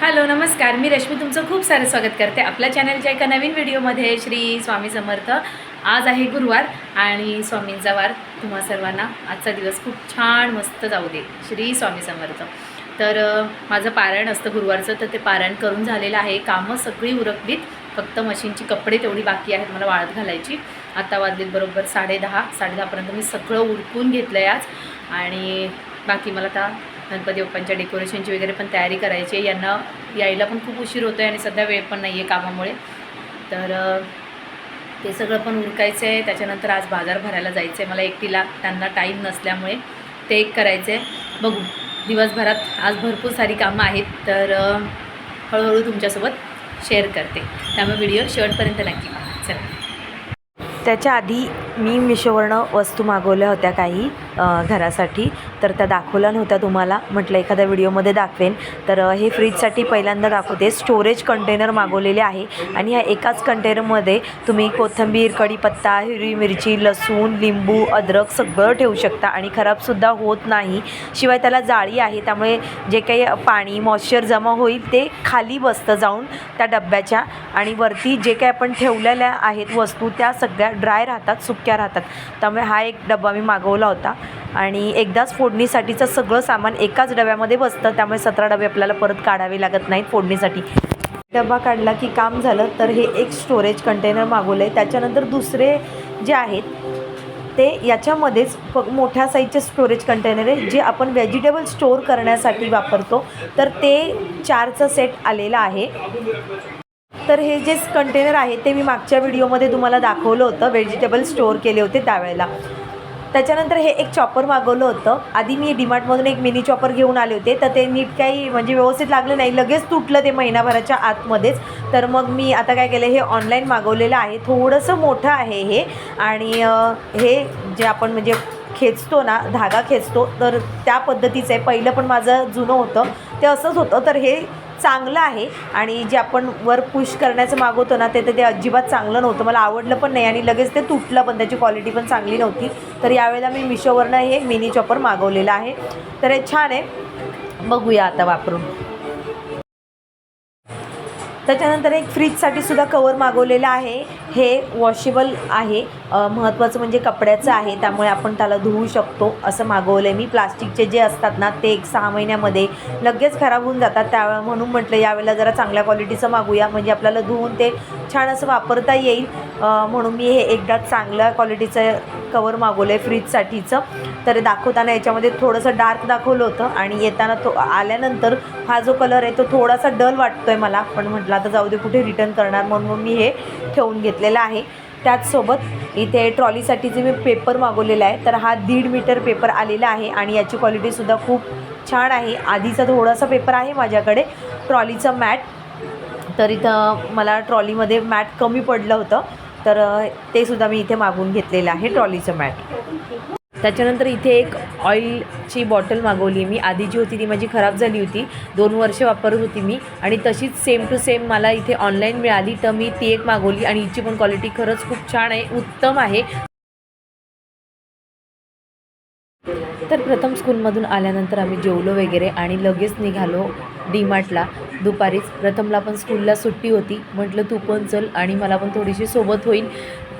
Hello नमस्कार. मी रश्मी तुमचं खूप सारं स्वागत करते आपल्या चॅनलच्या एका नवीन व्हिडिओमध्ये. श्री स्वामी समर्थ. आज आहे गुरुवार आणि स्वामींचा वार तुम्हा सर्वांना आजचा दिवस खूप छान मस्त जाऊ दे. श्री स्वामी समर्थ. तर माझं पारायण असतं गुरुवारचं तर ते पारायण करून झालेलं आहे. कामं सगळी उरकलीत. फक्त मशीनची कपडे तेवढी बाकी आहेत मला वाळत घालायची. आता वाजलीत बरोबर साडेदहा साडेदहापर्यंत मी सगळं उरकून घेतलं आहे आज. आणि बाकी मला आता गणपती बाप्पांच्या डेकोरेशनची वगैरे पण तयारी करायची आहे. यांना यायला पण खूप उशीर होतो आहे आणि सध्या वेळ पण नाही आहे कामामुळे. तर ते सगळं पण उरकायचं आहे त्याच्यानंतर आज बाजार भरायला जायचं आहे मला एकटीला त्यांना टाईम नसल्यामुळे ते एक करायचं आहे बघू. दिवसभरात आज भरपूर सारी कामं आहेत. तर हळूहळू तुमच्यासोबत शेअर करते. त्यामुळे व्हिडिओ शेवटपर्यंत नक्की पहा. चला. त्याच्या आधी मी मिशोवरनं वस्तू मागवल्या होत्या काही घरासाठी. तर त्या दाखवल्या नव्हत्या तुम्हाला. म्हटलं एखाद्या व्हिडिओमध्ये दाखवेन. तर हे फ्रीजसाठी पहिल्यांदा दाखवते. स्टोरेज कंटेनर मागवलेले आहे. आणि ह्या एकाच कंटेनरमध्ये तुम्ही कोथिंबीर कढीपत्ता हिरवी मिरची लसूण लिंबू अद्रक सगळं ठेवू शकता. आणि खराबसुद्धा होत नाही. शिवाय त्याला जाळी आहे. त्यामुळे जे काही पाणी मॉइश्चर जमा होईल ते खाली बसतं जाऊन त्या डब्याच्या. आणि वरती जे काही आपण ठेवलेल्या आहेत वस्तू त्या सगळ्या ड्राय राहतात सुक्या राहतात. त्यामुळे हा एक डबा मी मागवला होता. आणि एकदाच फोडणीसाठीचं सगळं सामान एकाच डब्यामध्ये बसतं त्यामुळे सतरा डबे आपल्याला परत काढावे लागत नाहीत फोडणीसाठी. डबा काढला की काम झालं तर हे एक स्टोरेज कंटेनर मागवलं आहे त्याच्यानंतर दुसरे जे आहेत ते याच्यामध्येच फ मोठ्या साईजचे स्टोरेज कंटेनर आहे जे आपण व्हेजिटेबल स्टोअर करण्यासाठी वापरतो. तर ते चारचं सेट आलेलं आहे. तर हे जे कंटेनर आहे ते मी मागच्या व्हिडिओमध्ये तुम्हाला दाखवलं होतं. व्हेजिटेबल स्टोअर केले होते त्यावेळेला. त्याच्यानंतर हे एक चॉपर मागवलं होतं. आधी मी डीमार्टमधून एक मिनी चॉपर घेऊन आले होते. तर ते नीट काही म्हणजे व्यवस्थित लागलं नाही. लगेच तुटलं ते महिनाभराच्या आतमध्येच. तर मग मी आता काय केलं हे ऑनलाईन मागवलेलं आहे. थोडंसं मोठं आहे हे. आणि हे जे आपण म्हणजे खेचतो ना धागा खेचतो तर त्या पद्धतीचं आहे. पहिलं पण माझं जुनं होतं. ते असंच होतं. तर हे चांगलं आहे आणि जे आपण वर पुश करण्याचं मागवतो ना ते तर ते अजिबात चांगलं नव्हतं. मला आवडलं पण नाही आणि लगेच ते तुटलं पण त्याची क्वालिटी पण चांगली नव्हती. तर यावेळेला मी मिशोवरनं हे मिनी चॉपर मागवलेलं आहे. तर हे छान आहे. बघूया आता वापरून. त्याच्यानंतर एक फ्रीजसाठी सुद्धा कवर मागवलेलं आहे. हे वॉशेबल आहे. महत्त्वाचं म्हणजे कपड्याचं आहे. त्यामुळे आपण त्याला धुवू शकतो. असं मागवलं आहे मी. प्लास्टिकचे जे असतात ना ते एक सहा महिन्यामध्ये लगेच खराब होऊन जातात. त्या म्हणून म्हटलं यावेळेला जरा चांगल्या क्वालिटीचं मागूया. म्हणजे आपल्याला धुवून ते छान असं वापरता येईल म्हणून मी हे एकदा चांगल्या क्वालिटीचं कवर मागवलं आहे फ्रीजसाठीचं तर दाखवताना याच्यामध्ये थोडंसं डार्क दाखवलं होतं आणि येताना तो आल्यानंतर हा जो कलर आहे तो थोडासा डल वाटतो आहे मला. पण म्हटलं आता जाऊ दे कुठे रिटर्न करणार म्हणून मग मी हे ठेवून घेतलेलं आहे. त्याचसोबत इथे ट्रॉलीसाठीचे मी पेपर मागवलेला आहे तर हा दीड मीटर पेपर आलेला आहे आणि याची क्वालिटीसुद्धा खूप छान आहे. आधीचा थोडासा पेपर आहे माझ्याकडे ट्रॉलीचं मॅट तर इथं मला ट्रॉलीमध्ये मॅट कमी पडलं होतं. तर ते सुद्धा मी इथे मागवून घेतलेलं आहे ट्रॉलीचं मॅट. त्याच्यानंतर इथे एक ऑइलची बॉटल मागवली मी. आधी जी होती ती माझी खराब झाली होती. दोन वर्ष वापरत होती मी. आणि तशीच सेम टू सेम मला इथे ऑनलाईन मिळाली. तर मी ती एक मागवली आणि हिची पण क्वालिटी खरंच खूप छान आहे उत्तम आहे. तर प्रथम स्कूलमधून आल्यानंतर आम्ही जेवलो वगैरे आणि लगेच निघालो डीमार्टला दुपारीच प्रथमला पण स्कूलला सुट्टी होती. म्हटलं तू पण चल आणि मला पण थोडीशी सोबत होईल.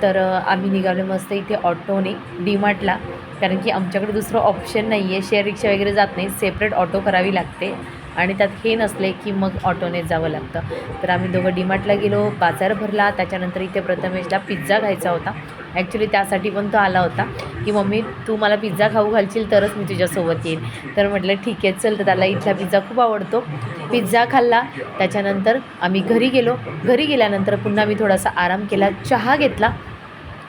तर आम्ही निघालो मस्त इथे ऑटोने डीमार्टला कारण की आमच्याकडे दुसरं ऑप्शन नाही आहे शेअर रिक्षा वगैरे जात नाही सेपरेट ऑटो करावी लागते. आणि त्यात हे नसले की मग ऑटोने जावं लागतं. तर आम्ही दोघं डीमार्टला गेलो बाजार भरला त्याच्यानंतर इथे प्रथमेशला पिझ्झा खायचा होता. ॲक्च्युली त्यासाठी पण तो आला होता की मम्मी तू मला पिझ्झा खाऊ घालशील तरच मी तुझ्यासोबत येईन. तर म्हटलं ठीक आहे चल. तर त्याला इथला पिझ्झा खूप आवडतो. पिझ्झा खाल्ला. त्याच्यानंतर आम्ही घरी गेलो. घरी गेल्यानंतर पुन्हा मी थोडासा आराम केला चहा घेतला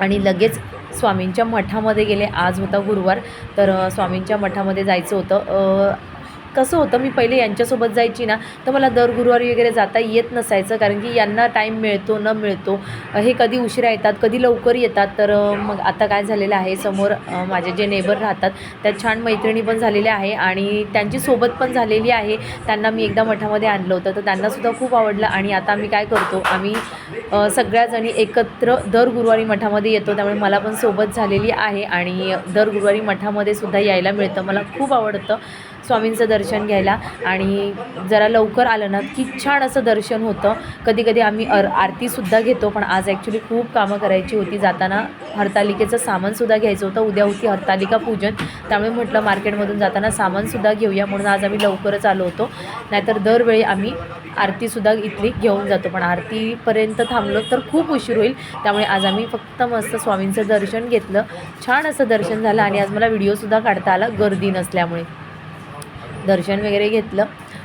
आणि लगेच स्वामींच्या मठामध्ये गेले. आज होता गुरुवार. तर स्वामींच्या मठामध्ये जायचं होतं. कसं होतं मी पहिले यांच्यासोबत जायची ना तर मला दर गुरुवारी वगैरे जाता येत नसायचं कारण की यांना टाईम मिळतो न मिळतो. हे कधी उशिरा येतात कधी लवकर येतात तर मग आता काय झालेलं आहे समोर माझे जे नेबर राहतात त्या छान मैत्रिणी पण झालेल्या आहे आणि त्यांची सोबत पण झालेली आहे. त्यांना मी एकदा मठामध्ये आणलं होतं तर त्यांनासुद्धा खूप आवडलं आणि आता आम्ही काय करतो आम्ही सगळ्याजणी एकत्र दर गुरुवारी मठामध्ये येतो त्यामुळे मला पण सोबत झालेली आहे आणि दर गुरुवारी मठामध्ये सुद्धा यायला मिळतं मला खूप आवडतं. स्वामींचं दर्शन घ्यायला आणि जरा लवकर आलं ना की छान असं दर्शन होतं. कधी कधी आम्ही अर आरतीसुद्धा घेतो पण आज ॲक्च्युली खूप कामं करायची होती. जाताना हरतालिकेचं सामानसुद्धा घ्यायचं होतं. उद्या होती हरतालिका पूजन. त्यामुळे म्हटलं मार्केटमधून जाताना सामानसुद्धा घेऊया म्हणून आज आम्ही लवकरच आलो होतो. नाहीतर दरवेळी आम्ही आरतीसुद्धा इथली घेऊन जातो. पण आरतीपर्यंत थांबलो तर खूप उशीर होईल. त्यामुळे आज आम्ही फक्त मस्त स्वामींचं दर्शन घेतलं. छान असं दर्शन झालं आणि आज मला व्हिडिओसुद्धा काढता आला गर्दी नसल्यामुळे. दर्शन वगैरे घेतलं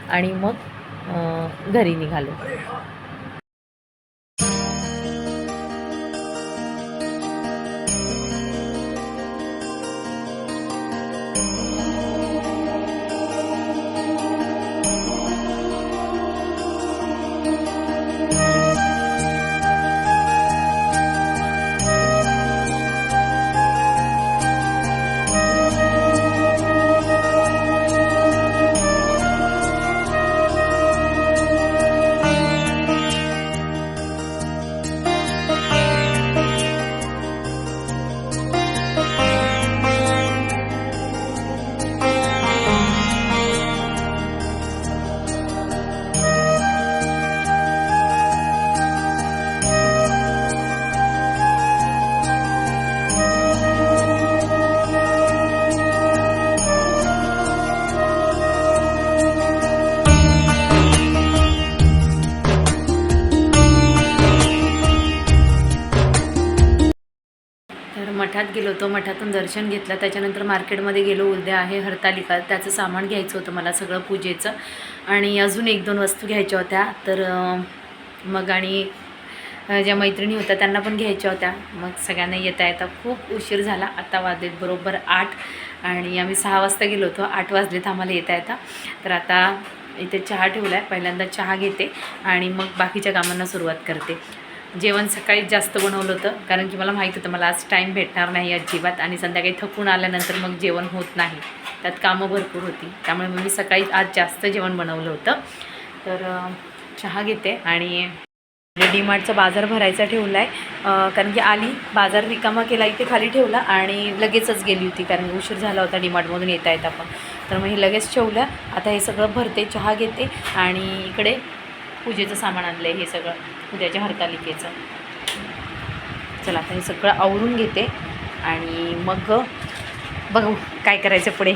आणि मग घरी निघालो. मठात गेलो होतो. मठातून दर्शन घेतलं. त्याच्यानंतर मार्केटमध्ये गेलो. उद्या आहे हरतालिका. त्याचं सामान घ्यायचं होतं मला सगळं पूजेचं. आणि अजून एक दोन वस्तू घ्यायच्या होत्या. तर मग आणि ज्या मैत्रिणी होत्या त्यांना पण घ्यायच्या होत्या. मग सगळ्यांना येता येता खूप उशीर झाला. आता वाजलेत बरोबर आठ. आणि आम्ही सहा वाजता गेलो होतो. आठ वाजलेत आम्हाला येता येता. तर आता इथे चहा ठेवला आहे पहिल्यांदा चहा घेते. आणि मग बाकीच्या कामांना सुरुवात करते. जेवण सकाळीच जास्त बनवलं होतं कारण की मला माहीत होतं मला आज टाईम भेटणार नाही अजिबात आणि संध्याकाळी थकून आल्यानंतर मग जेवण होत नाही. त्यात कामं भरपूर होती. त्यामुळे मग मी सकाळी आज जास्त जेवण बनवलं होतं. तर चहा घेते आणि डीमार्टचा बाजार भरायचा ठेवला आहे कारण की आली बाजार रिकामा केला इथे खाली ठेवला आणि लगेचच गेली होती कारण उशीर झाला होता डीमार्टमधून येता येत आपण तर मग हे लगेच ठेवलं. आता हे सगळं भरते चहा घेते आणि इकडे पूजेचं सामान आणलं आहे हे सगळं उद्याच्या हरतालिकेचं. चला आता हे सगळं आवरून घेते. आणि मग बघू काय करायचं पुढे.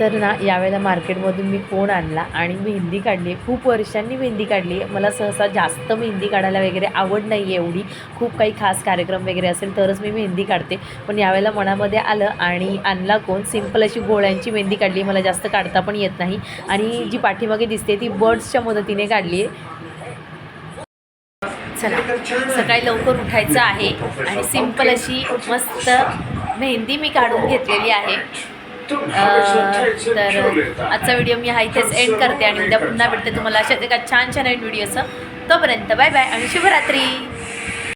तर ना यावेळेला मार्केटमधून मी फोन आणला आणि मेहंदी काढली. आहे खूप वर्षांनी मेहंदी काढली. आहे मला सहसा जास्त मेहंदी काढायला वगैरे आवड नाही आहे एवढी. खूप काही खास कार्यक्रम वगैरे असेल तरच मी मेहंदी काढते. पण यावेळेला मनामध्ये आलं आणि आणला कोण? सिंपल अशी गोळ्यांची मेहंदी काढली. मला जास्त काढता पण येत नाही. आणि जी पाठीमागे दिसते ती बर्ड्सच्या मदतीने काढली आहे चला सकाळी लवकर उठायचं आहे. आणि सिंपल अशी मस्त मेहंदी मी काढून घेतलेली आहे. तर आजचा व्हिडिओ मी हा इथेच एंड करते आणि उद्या पुन्हा भेटते तुम्हाला. अशाच एका छान छान व्हिडिओचं तोपर्यंत बाय बाय आणि शुभरात्री.